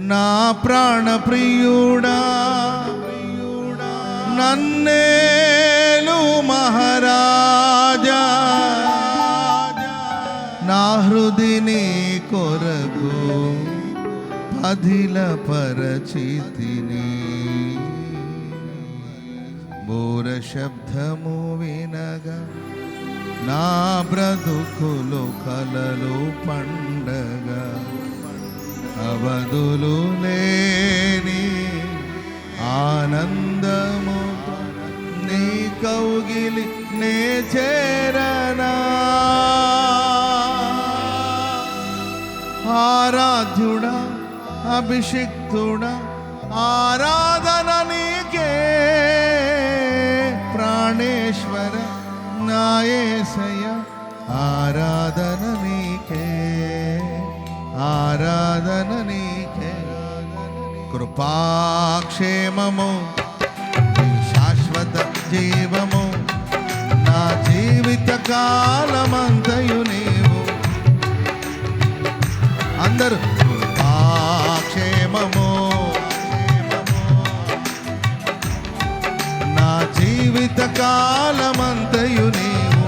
నా ప్రాణ ప్రియుడా నన్నేలు మహారాజా. నా హృదిని కొరకు అధిల పరచితిని బోర శబ్దము వినగా నా బ్రతుకులు కలలు పండగ. అవధులు లేని ఆనందము నీ కౌగిలి నే చేరనా. ఆరాధ్యుడా అభిషిక్తుడా ఆరాధన నీకే. ప్రాణేశ్వర నాయసయ ఆరాధన నీకే. కృపాక్షేమము శాశ్వత జీవము నా జీవిత కాలమంతయు నీవు. అందరూ నా జీవిత కాలమంతయు నీవు.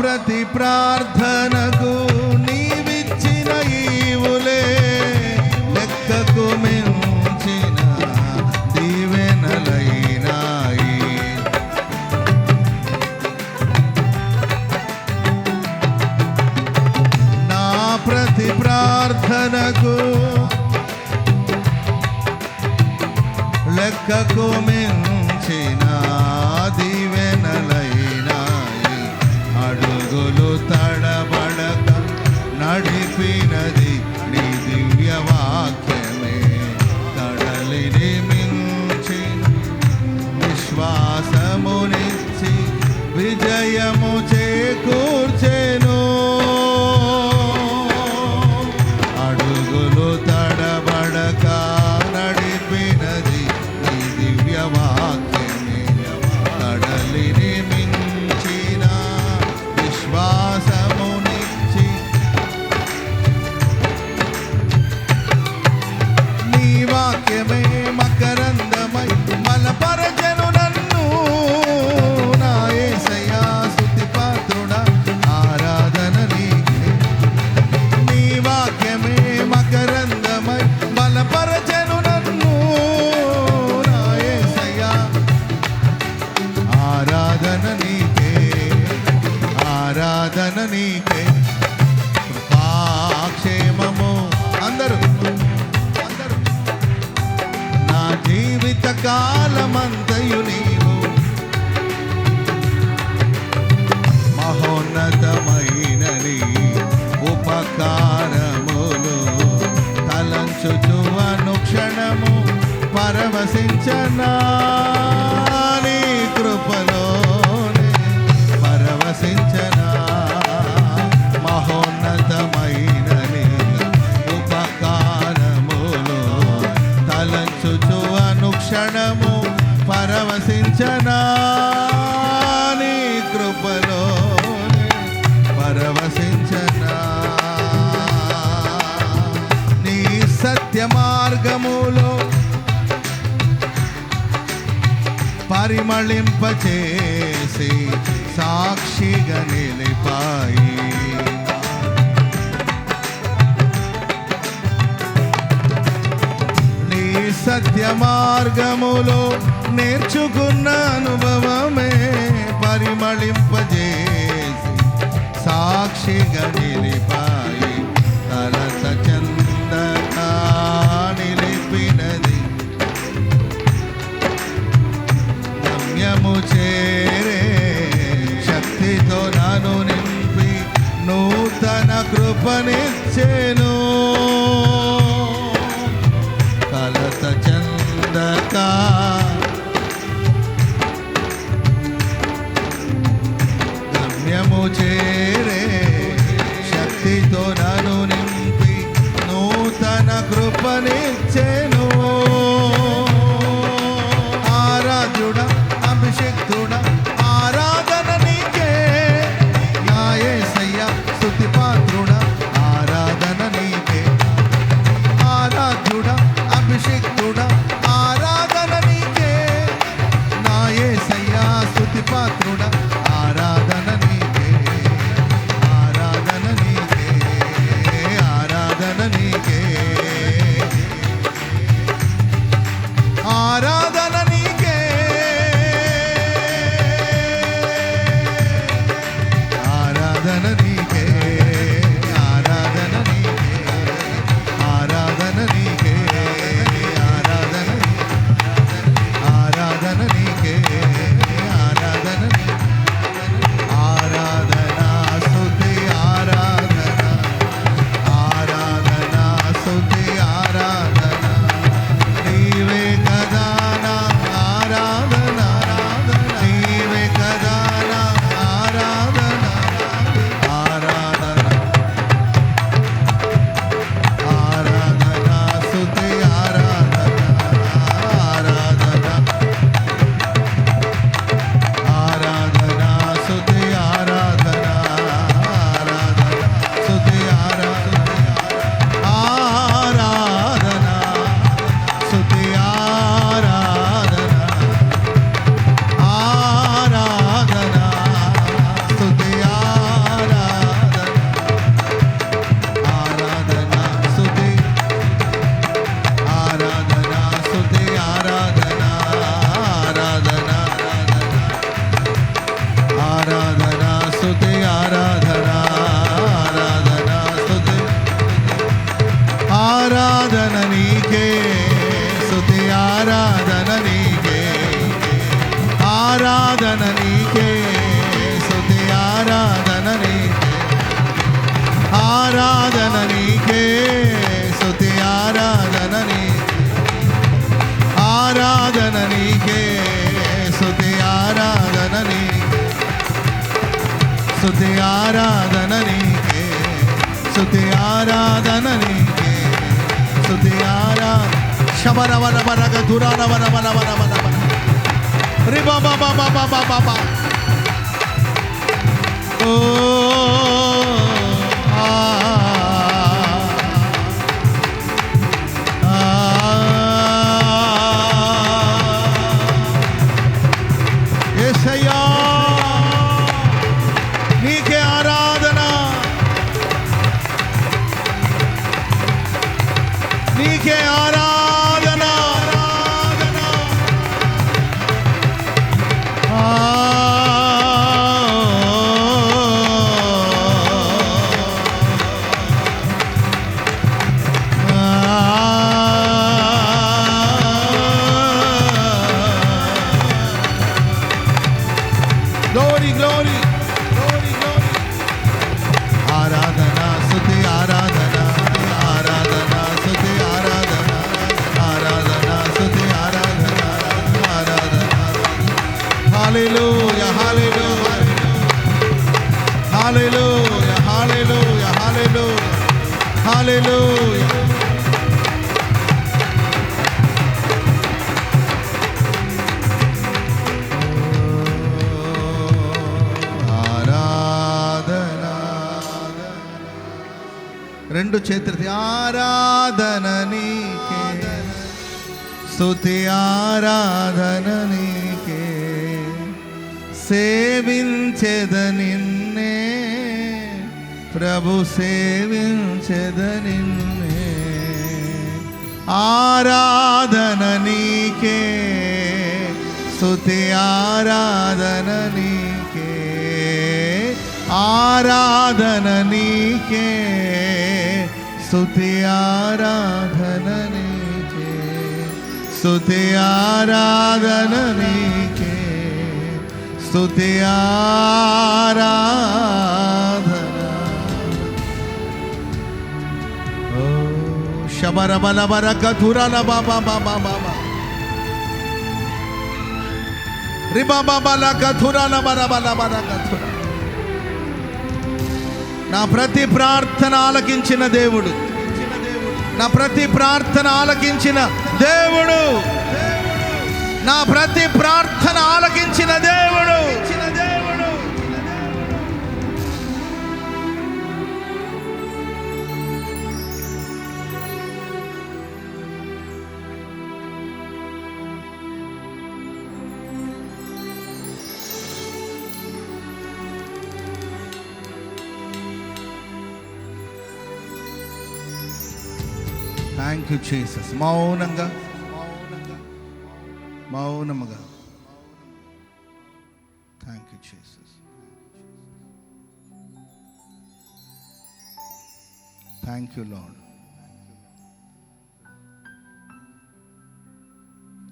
ప్రతి ప్రార్థనకు నీవిచ్చిన ఈవులే లెక్కకు మించిన దీవెనలైనాయి. నా ప్రతి ప్రార్థనకు లెక్కకు మించిన దీవెనలై విజయము చేకూ పరిమళింపచేసి సాక్షిగా నిలిపాయి. నీ సత్య మార్గములో నేర్చుకున్న అనుభవమే పరిమళింపజేసి సాక్షిగా నిలిపాయి. కృపనిచ్చేను. కలత చందకా ಆರಾಧನ ನೀಗೆ ಸ್ತುತಿ ಆರಾಧನ ನೀಗೆ ಸ್ತುತಿ ಆರಾ ಶಬರವನ ಬರಗ ದುರಾನವನ ಬನವನ ಬನವ ರಿ ಬಾಬಾ ಬಾಬಾ ಬಾಬಾ ಬಾಬಾ ಓ quem é ora రెండు ఆరాధన నీకే. స్తుతి ఆరాధనా సేవించెద నిన్నే ప్రభు సేవించెద నిన్నే ఆరాధన నీకే. స్తుతి ఆరాధన నీకే. ఆరాధన నీకే. స్తుతి ఆరాధన నీకే. స్తుతి ఆరాధన నీకే. స్తుతి ఆరాధన ఓ శబర కథురల బాబా బాబా బాబా రిబా బాబల కథురల బర బర కథుర నా ప్రతి ప్రార్థన ఆలకించిన దేవుడు నా ప్రతి ప్రార్థన ఆలకించిన దేవుడు నా ప్రతి ప్రార్థన ఆలకించిన దేవుడు. థ్యాంక్ యూ చేసస్ మౌనంగా మౌనముగా. Thank you Jesus thank you lord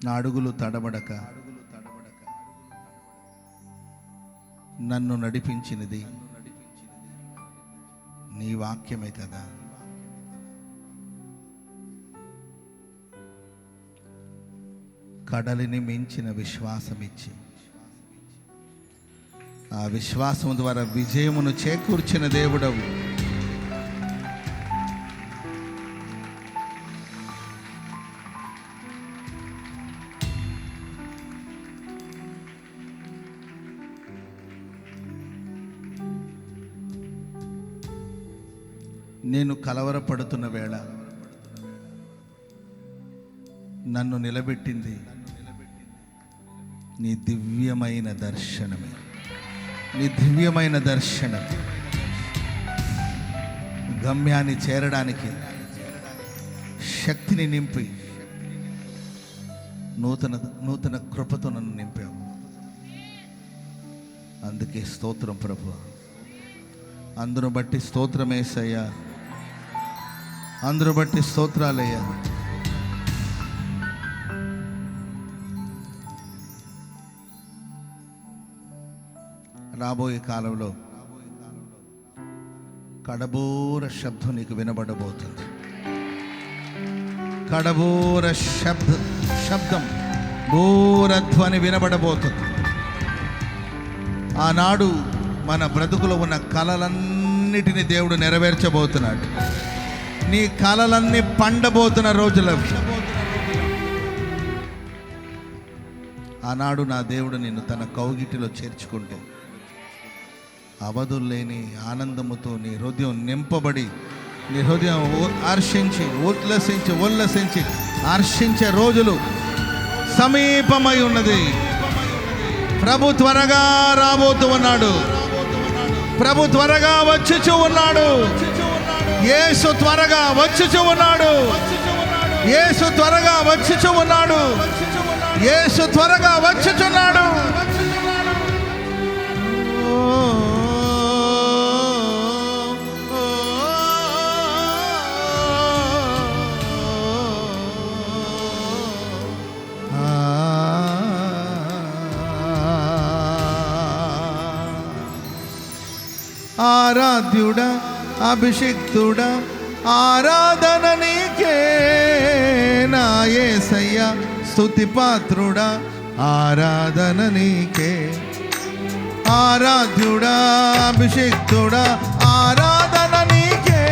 నా అడుగులు తడబడక నన్ను నడిపించినది నీ వాక్యమే కదా. కడలిని మించిన విశ్వాసం ఇచ్చి ఆ విశ్వాసం ద్వారా విజయమును చేకూర్చిన దేవుడవు. నేను కలవరపడుతున్న వేళ నన్ను నిలబెట్టింది నీ దివ్యమైన దర్శనమే. నీ దివ్యమైన దర్శనం గమ్యాన్ని చేరడానికి శక్తిని నింపి నూతన నూతన కృపతో నన్ను నింపావు. అందుకే స్తోత్రం ప్రభు అందును బట్టి స్తోత్రమేసయ్యా. అందును బట్టి స్తోత్రాలయ్యా. రాబోయే కాలంలో కడబోర శబ్దం నీకు వినబడబోతుంది. కడబోర శబ్ద శబ్దం బోరధ్వని వినబడబోతుంది. ఆనాడు మన బ్రతుకులో ఉన్న కలలన్నిటిని దేవుడు నెరవేర్చబోతున్నాడు. నీ కలలన్నీ పండబోతున్న రోజులవి ఆనాడు నా దేవుడు నిన్ను తన కౌగిటిలో చేర్చుకుంటే అవధుల్లేని ఆనందముతో నీ హృదయం నింపబడి నీ హృదయం హర్షించి ఉల్లసించి ఉల్లసించి హర్షించే రోజులు సమీపమై ఉన్నది. ప్రభు త్వరగా రాబోతూ ఉన్నాడు. ప్రభు త్వరగా వచ్చుచూ ఉన్నాడు. యేసు త్వరగా వచ్చుచూ ఉన్నాడు. యేసు త్వరగా వచ్చుచూ ఉన్నాడు. యేసు త్వరగా వచ్చుచున్నాడు. ఆరాధ్యుడ అభిషిక్తుడా ఆరాధన నీకే నా యేసయ్య స్తుతి పాత్రుడా ఆరాధన నీకే ఆరాధ్యుడా అభిషిక్తుడ ఆరాధన నీకే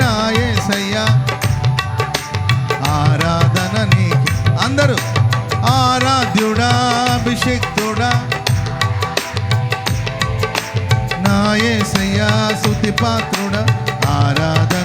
నా ఆరాధన నీకే అందరూ ఆరాధ్యుడా అభిషిక్తుడా నా యేసయ్యా ఆరాధ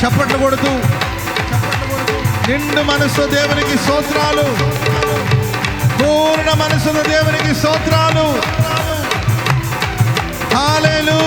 చప్పట్లు కొడుతూ. నిండు మనసు దేవునికి సోత్రాలు పూర్ణ మనసులో దేవునికి సోత్రాలు హాలేలూ